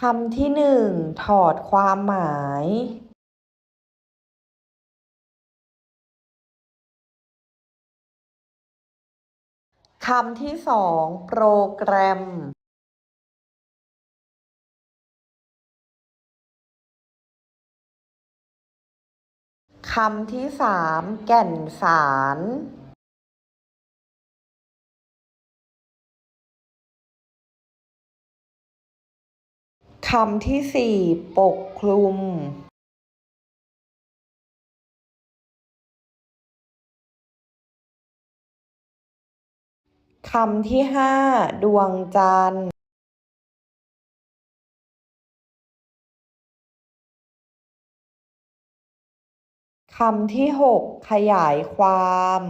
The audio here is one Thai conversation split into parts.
คำที่หนึ่งถอดความหมายคำที่สองโปรแกรมคำที่สามแก่นสาร คำที่สี่ปกคลุมคำที่ห้าดวงจันทร์คำที่หกขยายความ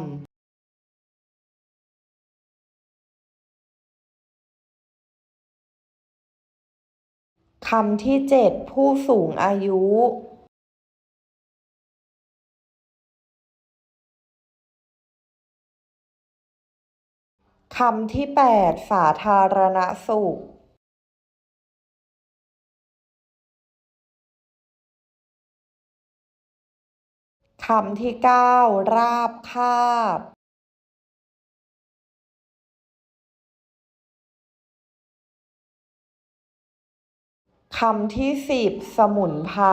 คำที่เจ็ดผู้สูงอายุคำที่แปดสาธารณสุขคำที่เก้าราบคาบ คำที่สิบสมุนไพร